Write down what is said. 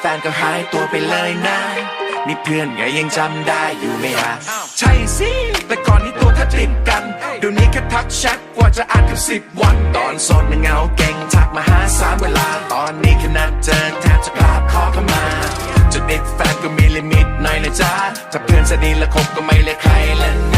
แฟนก็หายตัวไปเลยนะมีเพื่อนไงยังจำได้อยู่ไหมฮะใช่สิแต่ก่อนนี้ตัวถ้าติดกันเดี๋ยวนี้แค่ทักแชทกว่าจะอ่านกับสิบวัน ตอนโสดมันเงาเก่งทักมาหาสามเวลา ตอนนี้แค่นัดเจอแทบจะกราบขอเข้ามาจะติดแฟนก็มีลิมิตหน่อยนะจ๊ะถ้าเพื่อนสนิทและคบก็ไม่เลยใครแล้วนะ